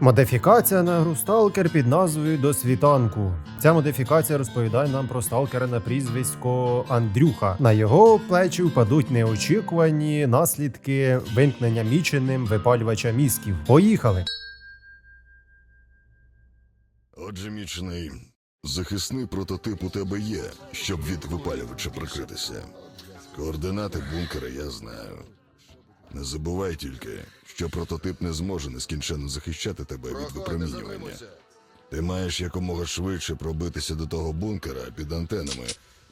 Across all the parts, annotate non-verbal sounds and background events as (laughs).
Модифікація на гру сталкер під назвою До світанку. Ця модифікація розповідає нам про сталкера на прізвисько Андрюха. На його плечі впадуть неочікувані наслідки вимкнення міченим випалювача мізків. Поїхали! Отже, мічний, захисний прототип у тебе є, щоб від випалювача прикритися. Координати бункера я знаю. Не забувай тільки, що прототип не зможе нескінченно захищати тебе від випромінювання. Ти маєш якомога швидше пробитися до того бункера під антенами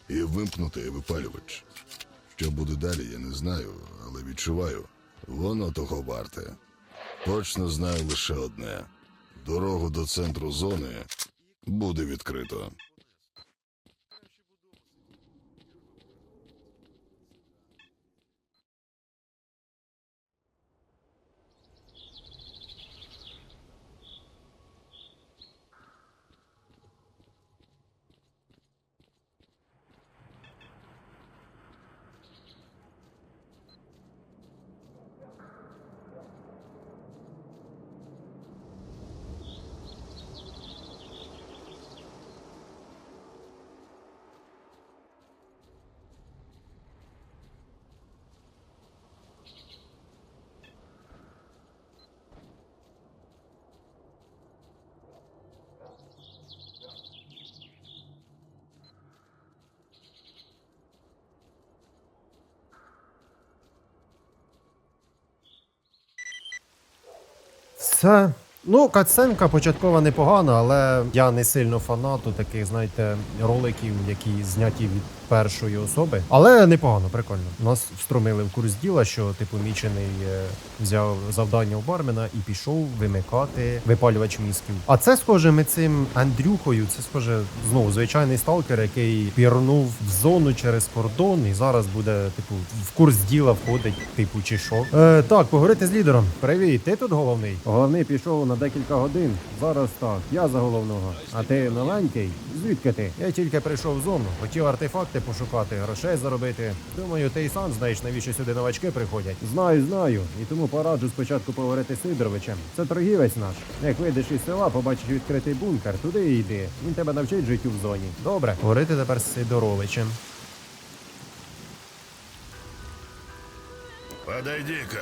і вимкнути випалювач. Що буде далі, я не знаю, але відчуваю, воно того варте. Точно знаю лише одне: дорогу до центру зони буде відкрито. Це. Ну, катсценка початкова непогана, але я не сильно фанату таких, знаєте, роликів, які зняті від першої особи. Але непогано, прикольно. Нас встромили в курс діла, що типу мічений е, взяв завдання у бармена і пішов вимикати випалювач мізків. А це схоже, ми цим Андрюхою, це схоже знову звичайний сталкер, який пірнув в зону через кордон і зараз буде, типу, в курс діла входить, типу, чи що. Е, так, поговорити з лідером. Привіт, ти тут головний? Головний пішов на декілька годин. Зараз так, я за головного. А ти новенький? Звідки ти? Я тільки прийшов в зону, хотів артефакти пошукати, грошей заробити. Думаю, ти й сам знаєш, навіщо сюди новачки приходять. Знаю, знаю. І тому пораджу спочатку поговорити з Сидоровичем. Це торгівець наш. Як вийдеш із села, побачиш відкритий бункер, туди і йди. Він тебе навчить життю в зоні. Добре, говорити тепер з Сидоровичем. Подойди-ка,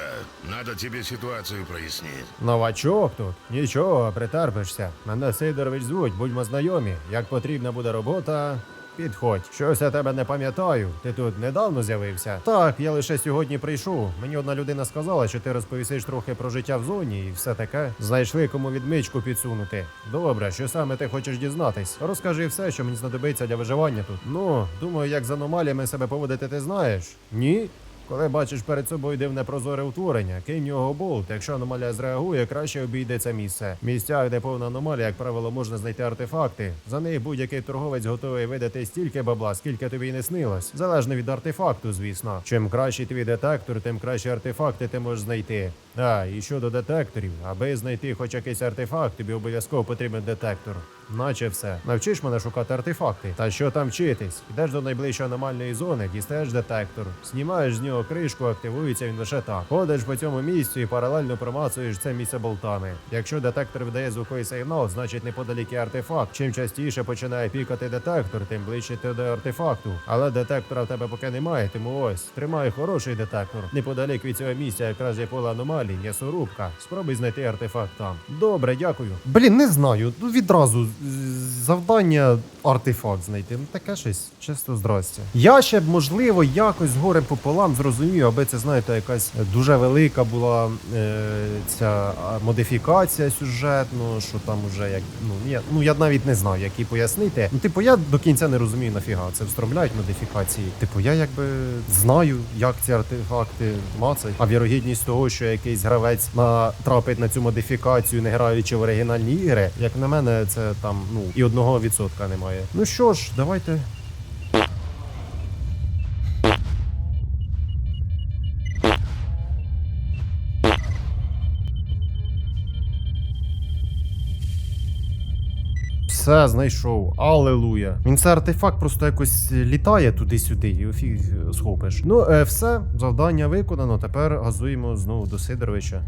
надо тебе ситуацию прояснить. Новачок тут. Нічого, притерпишся. Мене Сидорович звуть, будьмо знайомі. Як потрібна буде робота. Підходь, щось я тебе не пам'ятаю. Ти тут недавно з'явився? Так, я лише сьогодні прийшов. Мені одна людина сказала, що ти розповісиш трохи про життя в зоні і все таке. Знайшли кому відмичку підсунути. Добре, що саме ти хочеш дізнатись? Розкажи все, що мені знадобиться для виживання тут. Ну, думаю, як з аномаліями себе поводити, ти знаєш? Ні? Коли бачиш перед собою дивне прозоре утворення, кинь його болт. Якщо аномалія зреагує, краще обійде це місце. В місцях, де повна аномалія, як правило, можна знайти артефакти. За них будь-який торговець готовий видати стільки бабла, скільки тобі не снилось. Залежно від артефакту, звісно. Чим кращий твій детектор, тим кращі артефакти ти можеш знайти. А, і щодо детекторів, аби знайти хоч якийсь артефакт, тобі обов'язково потрібен детектор. Наче все. Навчиш мене шукати артефакти. Та що там вчитись? Йдеш до найближчої аномальної зони, дістаєш детектор, знімаєш з нього кришку, активується він лише так. Ходиш по цьому місцю і паралельно промацуєш це місце болтами. Якщо детектор видає звуковий сигнал, значить неподалік є артефакт. Чим частіше починає пікати детектор, тим ближче ти до артефакту. Але детектора в тебе поки немає, тому ось тримай хороший детектор. Неподалік від цього місця якраз є поле аномалій, м'ясорубка. Спробуй знайти артефакт там. Добре, дякую. Блін, не знаю. Ну відразу завдання артефакт знайти. Ну таке щось, чисто здрасте. Я ще б можливо якось з горем пополам зрозумів, аби це знаєте, якась дуже велика була е, ця модифікація сюжетну, що там уже як ну я ну я навіть не знаю, як її пояснити. Ну, типу, я до кінця не розумію нафіга це встромляють модифікації. Типу, я якби знаю, як ці артефакти мацають, а вірогідність того, що якийсь гравець натрапить на цю модифікацію, не граючи в оригінальні ігри, як на мене, це там ну і одного відсотка немає. Ну що ж, давайте. Все знайшов. Алелуя. Він це артефакт просто якось літає туди-сюди і офіг схопиш. Ну, е, все, завдання виконано. Тепер газуємо знову до Сидоровича.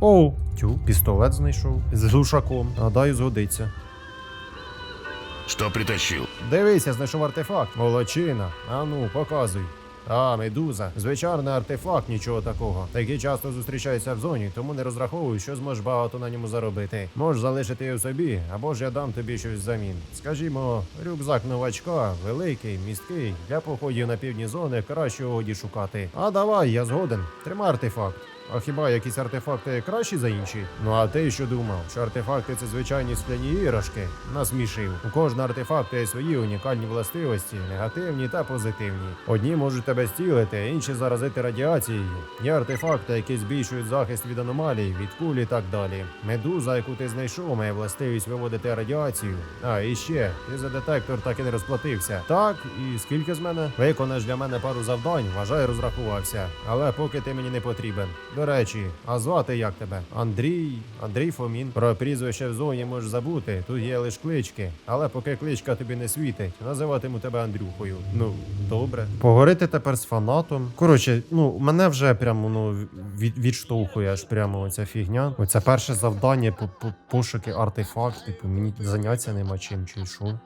Оу, тю, пістолет знайшов. З глушаком. Гадаю, згодиться. Что притащил? Дивися, знайшов артефакт. Молодчина. А ну, показуй. А, медуза. Звичайний артефакт, нічого такого. Такі часто зустрічаються в зоні, тому не розраховую, що зможеш багато на ньому заробити. Можеш залишити його собі, або ж я дам тобі щось взамін. Скажімо, рюкзак новачка, великий, місткий, для походів на півдні зони краще годі шукати. А давай, я згоден. Тримай артефакт. А хіба якісь артефакти кращі за інші? Ну а ти що думав? Що артефакти це звичайні скляні іграшки? Насмішив. У кожного артефакту є свої унікальні властивості, негативні та позитивні. Одні можуть тебе стілити, інші заразити радіацією. Є артефакти, які збільшують захист від аномалій, від кулі і так далі. Медуза, яку ти знайшов, має властивість виводити радіацію. А і ще ти за детектор так і не розплатився. Так, і скільки з мене? Виконаєш для мене пару завдань, вважаю, розрахувався. Але поки ти мені не потрібен. До речі, а звати як тебе? Андрій, Андрій Фомін. Про прізвище в зоні можеш забути. Тут є лиш клички. Але поки кличка тобі не світить, називатиму тебе Андрюхою. Ну, добре. Поговорити тепер з фанатом. Коротше, ну мене вже прямо ну від, відштовхує аж прямо оця фігня. Оце перше завдання по, по пошуки артефакт. Типу, мені заняття нема чим чи що.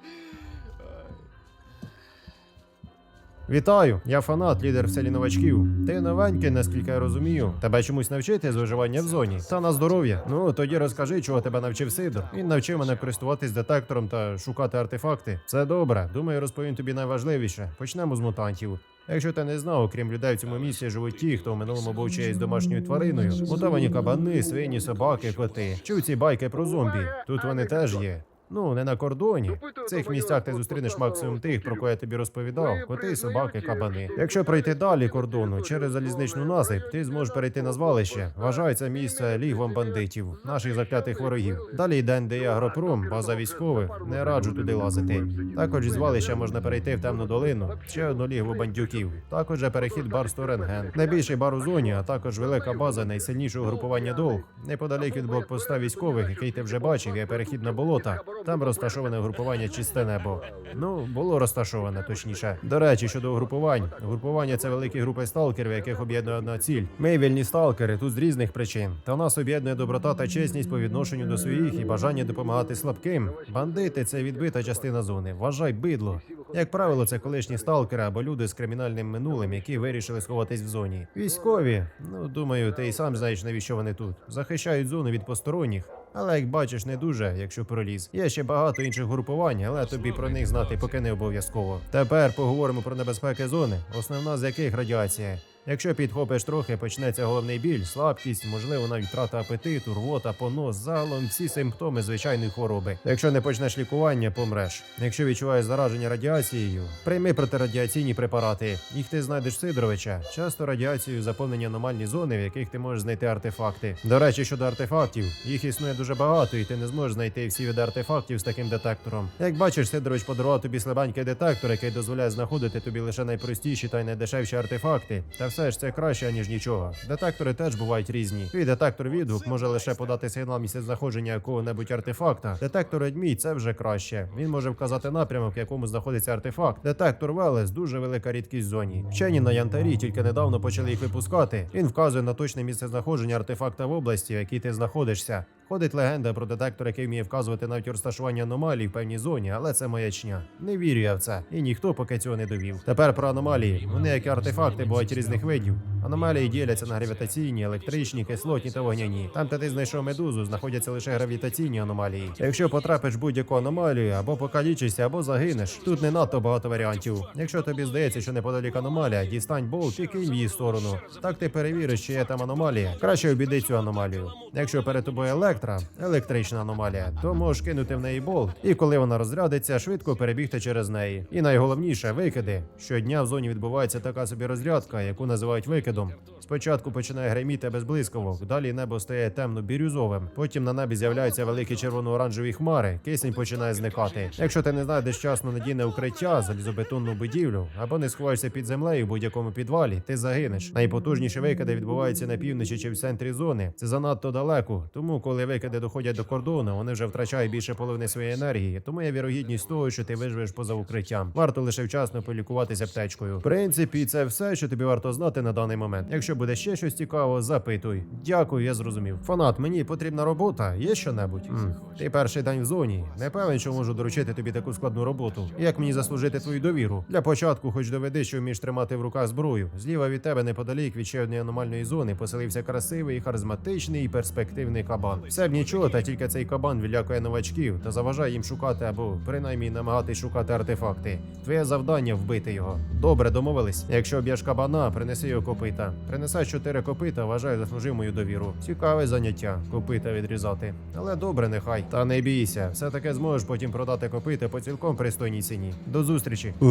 Вітаю, я фанат, лідер в селі новачків. Ти новенький, наскільки я розумію. Тебе чомусь навчити з виживання в зоні. Та на здоров'я. Ну тоді розкажи, чого тебе навчив Сидор. Він навчив мене користуватись детектором та шукати артефакти. Це добре. Думаю, розповім тобі найважливіше. Почнемо з мутантів. Якщо ти не знав, окрім людей в цьому місці живуть ті, хто в минулому був чиєюсь домашньою твариною. Мутовані кабани, свині, собаки, коти. Чув ці байки про зомбі. Тут вони теж є. Ну, не на кордоні. В цих місцях ти зустрінеш максимум тих, про кого я тобі розповідав: коти, собаки, кабани. Якщо пройти далі кордону через залізничну насип, ти зможеш перейти на звалище. Вважається місце лігвом бандитів, наших заклятих ворогів. Далі йде НДІ Агропром, база військових. Не раджу туди лазити. Також із звалища можна перейти в темну долину, ще одну лігву бандюків. Також перехід бар Сторенген. Найбільший бар у зоні, а також велика база найсильнішого групування долг. Неподалік від блокпоста військових, який ти вже бачив, є перехід на болота. Там розташоване групування чисте небо. Ну, було розташоване, точніше. До речі, щодо угрупувань. Групування це великі групи сталкерів, яких об'єднує одна ціль. Ми вільні сталкери тут з різних причин. Та нас об'єднує доброта та чесність по відношенню до своїх і бажання допомагати слабким. Бандити це відбита частина зони. Вважай бидло. Як правило, це колишні сталкери або люди з кримінальним минулим, які вирішили сховатись в зоні. Військові, ну думаю, ти і сам знаєш, навіщо вони тут. Захищають зону від посторонніх. Але як бачиш, не дуже, якщо проліз. Є ще багато інших групувань, але тобі про них знати поки не обов'язково. Тепер поговоримо про небезпеки зони, основна з яких радіація. Якщо підхопиш трохи, почнеться головний біль, слабкість, можливо, навіть втрата апетиту, рвота, понос, загалом всі симптоми звичайної хвороби. Якщо не почнеш лікування, помреш. Якщо відчуваєш зараження радіацією, прийми протирадіаційні препарати. Їх ти знайдеш Сидоровича. Часто радіацією заповнені аномальні зони, в яких ти можеш знайти артефакти. До речі, щодо артефактів, їх існує дуже багато, і ти не зможеш знайти всі види артефактів з таким детектором. Як бачиш, Сидорович подарував тобі слабенький детектор, який дозволяє знаходити тобі лише найпростіші та й найдешевші артефакти. Та все ж це краще, ніж нічого. Детектори теж бувають різні. Твій детектор відгук може лише подати сигнал місце знаходження якого-небудь артефакта. Детектор Едмій це вже краще. Він може вказати напрямок, в якому знаходиться артефакт. Детектор Велес дуже велика рідкість в зоні. Вчені на Янтарі тільки недавно почали їх випускати. Він вказує на точне місце знаходження артефакта в області, в якій ти знаходишся. Ходить легенда про детектор, який вміє вказувати навіть розташування аномалій в певній зоні, але це маячня. Не вірю я в це, і ніхто поки цього не довів. Тепер про аномалії. Вони як і артефакти бувають різних видів. Аномалії діляться на гравітаційні, електричні, кислотні та вогняні. Там, де ти знайшов медузу, знаходяться лише гравітаційні аномалії. Якщо потрапиш будь-яку аномалію, або покалічишся, або загинеш. Тут не надто багато варіантів. Якщо тобі здається, що неподалік аномалія, дістань болт і кинь в її сторону. Так ти перевіриш, чи є там аномалія. Краще обійди цю аномалію. Якщо перед тобою електра, електрична аномалія, то можеш кинути в неї болт, і коли вона розрядиться, швидко перебігти через неї. І найголовніше викиди. Щодня в зоні відбувається така собі розрядка, яку називають викидом. Спочатку починає гриміти без блискавок, далі небо стає темно-бірюзовим. Потім на небі з'являються великі червоно-оранжеві хмари, кисень починає зникати. Якщо ти не знайдеш вчасно надійне укриття, залізобетонну будівлю або не сховаєшся під землею в будь-якому підвалі, ти загинеш. Найпотужніші викиди відбуваються на півночі чи в центрі зони. Це занадто далеко. Тому, коли викиди доходять до кордону, вони вже втрачають більше половини своєї енергії. Тому є вірогідність того, що ти виживеш поза укриттям. Варто лише вчасно полікуватися аптечкою. В принципі, це все, що тобі варто знати. Знати на даний момент. Якщо буде ще щось цікаво, запитуй. Дякую, я зрозумів. Фанат, мені потрібна робота. Є що-небудь? М, Ти перший день в зоні. Не певен, що можу доручити тобі таку складну роботу. Як мені заслужити твою довіру? Для початку, хоч доведи, що вмієш тримати в руках зброю. Зліва від тебе неподалік від ще однієї аномальної зони поселився красивий, харизматичний і перспективний кабан. Все б нічого, та тільки цей кабан відлякує новачків та заважає їм шукати або принаймні намагатись шукати артефакти. Твоє завдання вбити його. Добре, домовились. Якщо б'єш кабана, принеси його копита. Принесеш чотири копита, вважаю, заслужив мою довіру. Цікаве заняття копита відрізати. Але добре, нехай. Та не бійся, все таки зможеш потім продати копита по цілком пристойній ціні. До зустрічі. Е,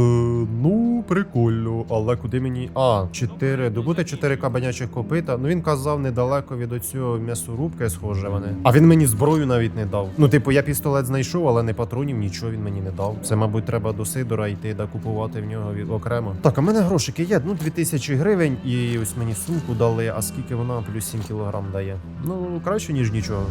ну, прикольно, але куди мені. А, чотири. Добути чотири кабанячих копита. Ну він казав недалеко від оцього м'ясорубки, схоже вони. А він мені зброю навіть не дав. Ну, типу, я пістолет знайшов, але не патронів, нічого він мені не дав. Це, мабуть, треба до Сидора йти да купувати в нього від окремо. Так, а мене грошики є. Ну, 2000 гривень, і ось мені сумку дали. А скільки вона плюс 7 кілограм дає? Ну, краще, ніж нічого.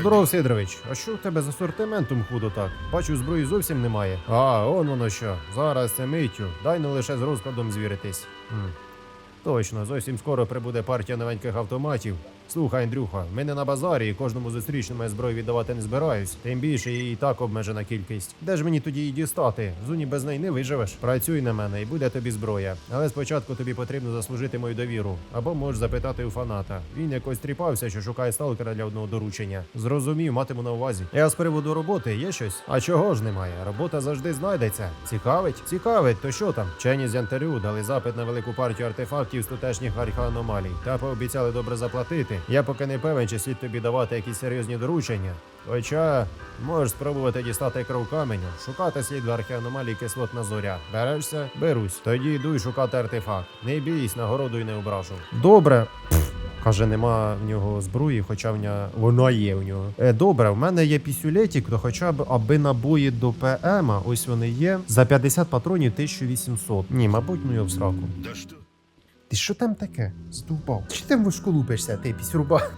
Здоров, Сидорович, а що в тебе з асортиментом худо так? Бачу, зброї зовсім немає. А, он воно що. Зараз це миттю. Дай не лише з розкладом звіритись. Хм. Точно, зовсім скоро прибуде партія новеньких автоматів. Слухай, Андрюха, ми не на базарі і кожному зустрічному я зброю віддавати не збираюсь. Тим більше її і так обмежена кількість. Де ж мені тоді її дістати? В зоні без неї не виживеш. Працюй на мене і буде тобі зброя. Але спочатку тобі потрібно заслужити мою довіру. Або можеш запитати у фаната. Він якось тріпався, що шукає сталкера для одного доручення. Зрозумів, матиму на увазі. Я з приводу роботи є щось? А чого ж немає? Робота завжди знайдеться. Цікавить? Цікавить, то що там? Вчені з Янтарю дали запит на велику партію артефактів з тутешніх археаномалій та пообіцяли добре заплатити. Я поки не певен, чи слід тобі давати якісь серйозні доручення. Хоча можеш спробувати дістати кров каменю, шукати слід в археаномалії кислотна зоря. Берешся? Берусь. Тоді йду й шукати артефакт. Не бійсь, нагороду й не ображу. Добре. Каже, нема в нього зброї, хоча в нього вона є у нього. Е, добре, в мене є пісюлетик, то хоча б аби набої до ПМ, ось вони є. За 50 патронів 1800. Ні, мабуть, ну його в сраку. Да что? Ти що там таке? Здубав. Чи ти в лупишся, ти пісюрба?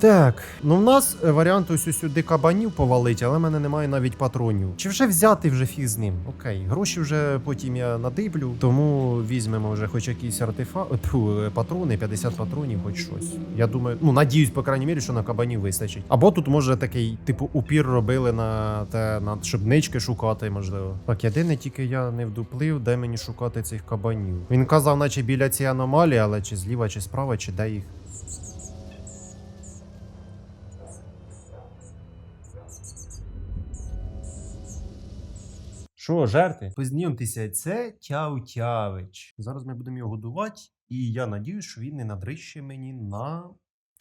Так, ну в нас е, варіант ось сюди кабанів повалить, але в мене немає навіть патронів. Чи вже взяти вже фіг з ним? Окей, гроші вже потім я надиблю, тому візьмемо вже хоч якісь артефакти, (laughs) патрони, 50 патронів, хоч щось. Я думаю, ну надіюсь, по крайній мірі, що на кабанів вистачить. Або тут може такий, типу, упір робили на те, на щоб нички шукати, можливо. Так, єдине тільки я не вдуплив, де мені шукати цих кабанів. Він казав, наче біля цієї аномалії, але чи зліва, чи справа, чи де їх. Що, жерти? Познайомтеся, це Тяутявич. Зараз ми будемо його годувати, і я надіюсь, що він не надрище мені на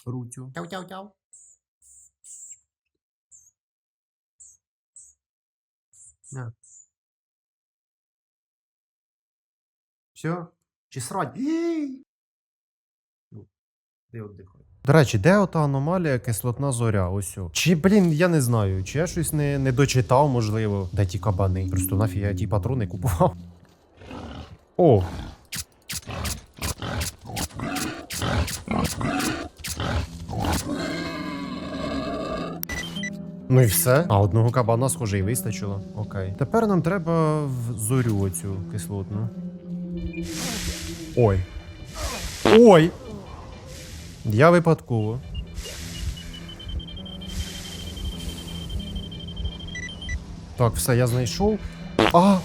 руцю. Тяу-тяу-тяу. На. Все? Чи срать? Ну, Де віддихай. До речі, де ота аномалія кислотна зоря? Ось. Чи, блін, я не знаю, чи я щось не, не дочитав, можливо. Де ті кабани? Просто нафіг я ті патрони купував. О! Ну і все. А одного кабана, схоже, і вистачило. Окей. Тепер нам треба в зорю оцю кислотну. Ой. Ой! Я випадково. Так, все, я знайшов. А!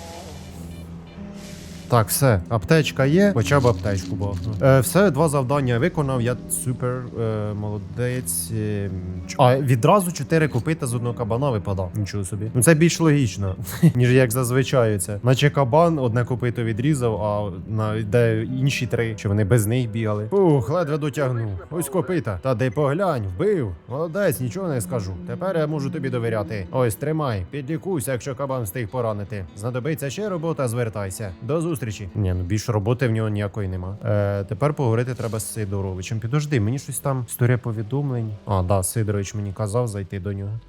Так, все, аптечка є, хоча б аптечку бахну. Е, все, два завдання виконав, я супер е, молодець. Е, а відразу чотири копита з одного кабана випадав. Нічого собі. Ну це більш логічно, (laughs) ніж як зазвичай це. Наче кабан одне копито відрізав, а на де інші три, що вони без них бігали. Ух, ледве дотягнув. Ось копита. Та дай поглянь, вбив. Молодець, нічого не скажу. Тепер я можу тобі довіряти. Ось тримай, підлікуйся, якщо кабан встиг поранити. Знадобиться ще робота, звертайся. До зустрічі. Ні, ну більше роботи в нього ніякої нема. Е, тепер поговорити треба з Сидоровичем. Підожди, мені щось там історія повідомлень. А, да, Сидорович мені казав зайти до нього.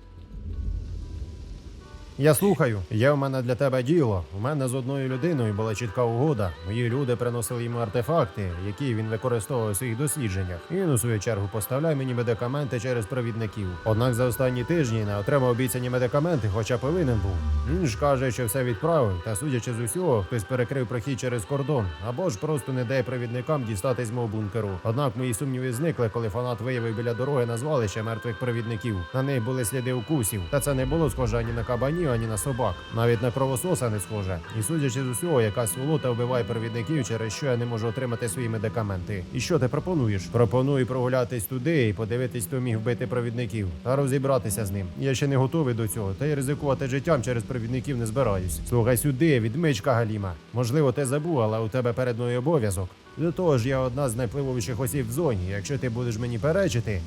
Я слухаю. Є в мене для тебе діло. У мене з одною людиною була чітка угода. Мої люди приносили йому артефакти, які він використовував у своїх дослідженнях. І він у свою чергу поставляє мені медикаменти через провідників. Однак за останні тижні не отримав обіцяні медикаменти, хоча повинен був. Він ж каже, що все відправив, та судячи з усього, хтось перекрив прохід через кордон, або ж просто не дає провідникам дістатись мого бункеру. Однак мої сумніви зникли, коли фанат виявив біля дороги на звалище мертвих провідників. На них були сліди укусів, та це не було схоже ані на кабанів, ані на собак. Навіть на кровососа не схоже. І судячи з усього, якась сволота вбиває провідників, через що я не можу отримати свої медикаменти. І що ти пропонуєш? Пропоную прогулятись туди і подивитись, хто міг вбити провідників, та розібратися з ним. Я ще не готовий до цього, та й ризикувати життям через провідників не збираюсь. Слухай сюди, відмичка Галіма. Можливо, ти забув, але у тебе перед мною обов'язок. До того ж, я одна з найвпливовіших осіб в зоні. Якщо ти будеш мені перечити,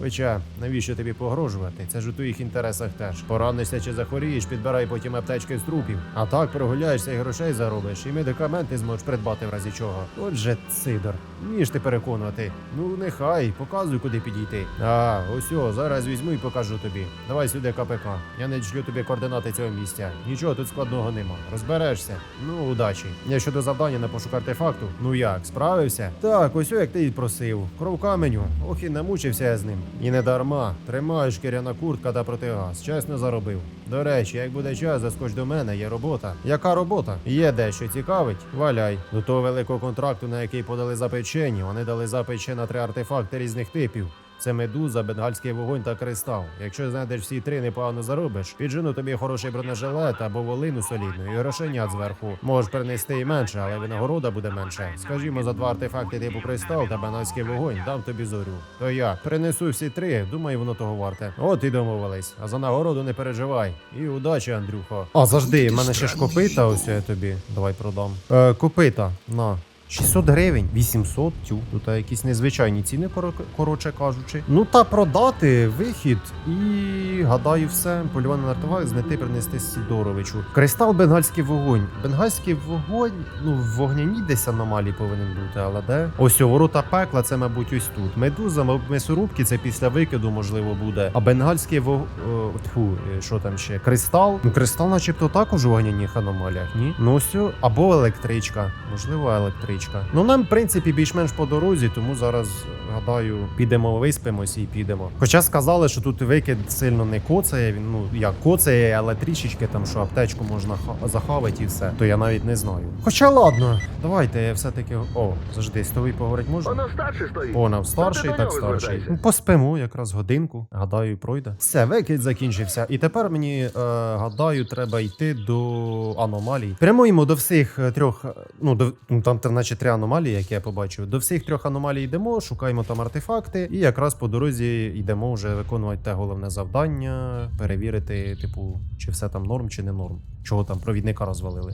Хоча, навіщо тобі погрожувати? Це ж у твоїх інтересах теж. Поранишся чи захворієш, підбирай потім аптечки з трупів. А так прогуляєшся і грошей заробиш, і медикаменти зможеш придбати в разі чого. Отже, Сидор, вмієш ти переконувати. Ну, нехай, показуй, куди підійти. А, ось о, зараз візьму і покажу тобі. Давай сюди КПК. Я не шлю тобі координати цього місця. Нічого тут складного нема. Розберешся. Ну, удачі. Я щодо завдання на пошук артефакту. Ну як, справився? Так, ось як ти і просив. Кров каменю. Ох і намучився я з ним. І не дарма. тримаєш шкіряна куртка та протигаз. Чесно заробив. До речі, як буде час, заскоч до мене, є робота. Яка робота? Є дещо цікавить? Валяй. До того великого контракту, на який подали запечені, вони дали запит на три артефакти різних типів. Це медуза, бенгальський вогонь та кристал. Якщо знайдеш всі три, непогано заробиш. Піджену тобі хороший бронежилет або волину солідну і грошенят зверху. Можеш принести і менше, але винагорода буде менше. Скажімо, за два артефакти типу кристал та бенгальський вогонь дам тобі зорю. То як? Принесу всі три, думаю, воно того варте. От і домовились. А за нагороду не переживай. І удачі, Андрюхо. А завжди, мене ще ж копита, ось я тобі. Давай продам. Е, копита, на. 600 гривень, 800, тю. Тут якісь незвичайні ціни, коротше кажучи. Ну та продати вихід і гадаю все. Полювання на артефакт знайти принести Сідоровичу. Кристал бенгальський вогонь. Бенгальський вогонь, ну в вогняній десь аномалії повинен бути, але де? Ось о, ворота пекла, це, мабуть, ось тут. Медуза, мабуть, м'ясорубки, це після викиду, можливо, буде. А бенгальський вог... о, тьфу, е, що там ще? Кристал? Ну, кристал, начебто, також у вогняних аномаліях, ні? Ну ось, або електричка. Можливо, електричка. Ну, нам, в принципі, більш-менш по дорозі, тому зараз, гадаю, підемо виспимось і підемо. Хоча сказали, що тут викид сильно не коцає, він, ну, як коцає, але трішечки там, що аптечку можна ха- захавати і все, то я навіть не знаю. Хоча ладно, давайте я все-таки. О, завжди, з тобою поговорити можна? Воно старший стоїть. Понав, старший, так старший. Ну, поспимо якраз годинку. Гадаю, пройде. Все, викид закінчився. І тепер мені е, гадаю, треба йти до аномалій. Прямуємо до всіх е, трьох. е, Ну, до, ну там, там, наче три аномалії, які я побачив. До всіх трьох аномалій йдемо, шукаємо там артефакти, і якраз по дорозі йдемо вже виконувати те головне завдання, перевірити, типу, чи все там норм, чи не норм. Чого там провідника розвалили.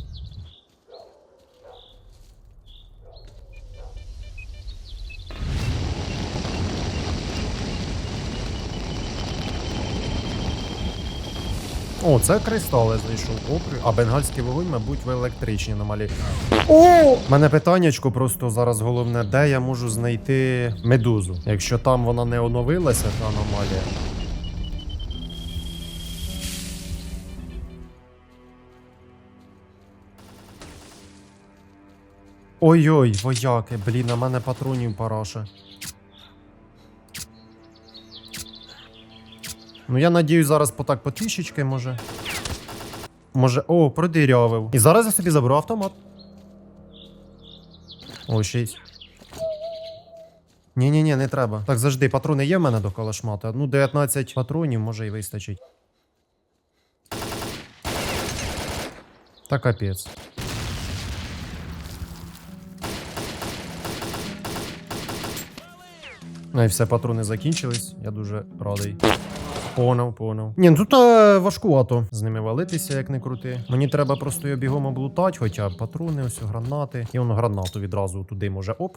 О, це кристали знайшов. Опри. А бенгальський вогонь, мабуть, в електричній аномалії. О! Мене питаннячко просто зараз головне, де я можу знайти медузу. Якщо там вона не оновилася, та аномалія. Ой-ой, вояки, блін, а мене патронів параша. Ну я надію, зараз потак потрішечки може. Може. О, продирявив. І зараз я собі заберу автомат. О, 6. Ні-ні-ні, не треба. Так, завжди, патрони є в мене до калашмата. Ну, 19 патронів може і вистачить. Та капець. Ну і все, патрони закінчились. Я дуже радий. Поняв, поняв. Ні, ну тут е, важкувато з ними валитися, як не крути. Мені треба просто його бігом облутати, хоча б патрони, ось гранати. І воно гранату відразу туди може оп.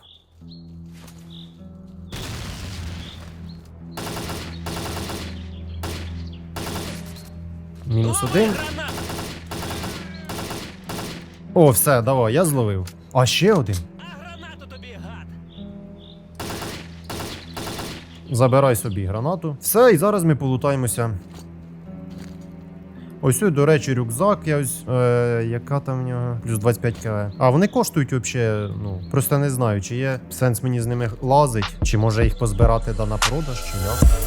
Мінус один. О, все, давай, я зловив. А ще один. Забирай собі гранату. Все, і зараз ми полутаємося. Ось, до речі, рюкзак, я ось. Е, яка там в нього? Плюс 25 кг. А вони коштують взагалі, ну, просто не знаю, чи є сенс мені з ними лазить, чи може їх позбирати да на продаж, чи як.